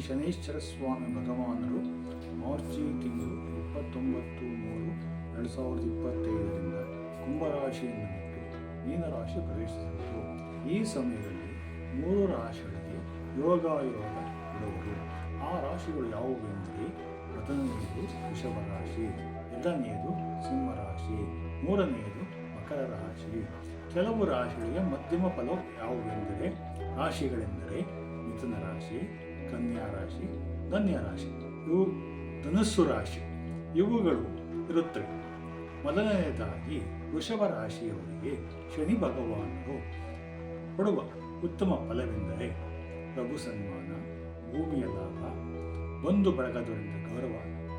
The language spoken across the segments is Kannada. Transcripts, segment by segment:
ಶನೈಶ್ವರ ಸ್ವಾಮಿ ಭಗವಾನರು ಮಾರ್ಚ್ ತಿಂಗಳು ಇಪ್ಪತ್ತೊಂಬತ್ತು ಮೂರು ಎರಡು ಸಾವಿರದ ಇಪ್ಪತ್ತೈದರಿಂದ ಕುಂಭರಾಶಿಯನ್ನು ಬಿಟ್ಟು ಮೀನರಾಶಿ ಪ್ರವೇಶಿಸಿತು ಈ ಸಮಯದಲ್ಲಿ ಮೂರು ರಾಶಿಗಳಿಗೆ ಯೋಗಾಯೋಗ ಇರುವುದು ಆ ರಾಶಿಗಳು ಯಾವುವು ಎಂದರೆ ಮೊದಲನೆಯದು ವೃಷಭ ರಾಶಿ, ಎರಡನೆಯದು ಸಿಂಹರಾಶಿ ಮೂರನೆಯದು ಮಕರ ರಾಶಿ. ಕೆಲವು ರಾಶಿಗಳಿಗೆ ಮಧ್ಯಮ ಫಲವು ಯಾವುವೆಂದರೆ ರಾಶಿಗಳೆಂದರೆ ಮಿಥುನ ರಾಶಿ ಕನ್ಯಾ ರಾಶಿ, ಧನ್ಯ ರಾಶಿ. ಇವು ಧನಸ್ಸು ರಾಶಿ. ಇವುಗಳು ಇರುತ್ತವೆ ಮೊದಲನೆಯದಾಗಿ ವೃಷಭ ರಾಶಿಯವರಿಗೆ ಶನಿ ಭಗವಾನರು ಕೊಡುವ ಉತ್ತಮ ಫಲವೆಂದರೆ ಪ್ರಭು ಸನ್ಮಾನ, ಭೂಮಿಯ ಲಾಭ, ಬಂಧು ಬಳಗದವರಿಂದ ಗೌರವ,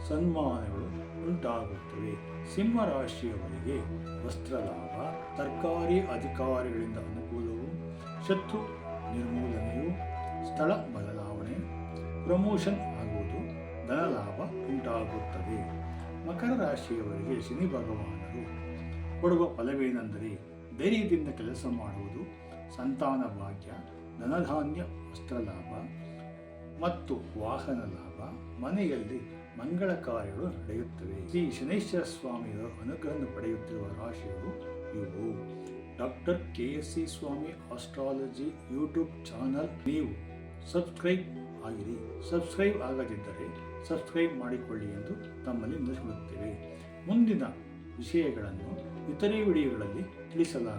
ಸನ್ಮಾನಗಳು ಉಂಟಾಗುತ್ತವೆ. ಸಿಂಹ ರಾಶಿಯವರಿಗೆ ವಸ್ತ್ರ ಲಾಭ ಸರ್ಕಾರಿ ಅಧಿಕಾರಿಗಳಿಂದ ಅನುಕೂಲವು, ಶತ್ರು ನಿರ್ಮೂಲನೆಯು ಸ್ಥಳ ಬದಲಾವಣೆ ಪ್ರಮೋಷನ್ ಆಗುವುದು, ಧನಲಾಭ ಉಂಟಾಗುತ್ತದೆ. ಮಕರ ರಾಶಿಯವರಿಗೆ ಶನಿ ಭಗವಾನರು ಕೊಡುವ ಫಲವೇನೆಂದರೆ ಧೈರ್ಯದಿಂದ ಕೆಲಸ ಮಾಡುವುದು, ಸಂತಾನ ಭಾಗ್ಯ, ಧನಧಾನ್ಯ ವಸ್ತ್ರ ಲಾಭ ಮತ್ತು ವಾಹನ ಲಾಭ. ಮನೆಯಲ್ಲಿ ಮಂಗಳ ಕಾರ್ಯಗಳು ನಡೆಯುತ್ತವೆ. ಶ್ರೀ ಶನೇಶ್ವರ ಸ್ವಾಮಿಯವರ ಅನುಗ್ರಹವನ್ನು ಪಡೆಯುತ್ತಿರುವ ರಾಶಿಗಳು ಇವು. Doctor K S C Swamy astrology YouTube channel. ನೀವು ಸಬ್ಸ್ಕ್ರೈಬ್ ಆಗಿರಿ. ಸಬ್ಸ್ಕ್ರೈಬ್ ಆಗದಿದ್ದರೆ ಸಬ್ಸ್ಕ್ರೈಬ್ ಮಾಡಿಕೊಳ್ಳಿ ಎಂದು ತಮ್ಮಲ್ಲಿ ನಿಲ್ಲಿಸುತ್ತೇವೆ ಮುಂದಿನ ವಿಷಯಗಳನ್ನು ಇತರೆ ವಿಡಿಯೋಗಳಲ್ಲಿ ತಿಳಿಸಲಾಗುತ್ತದೆ.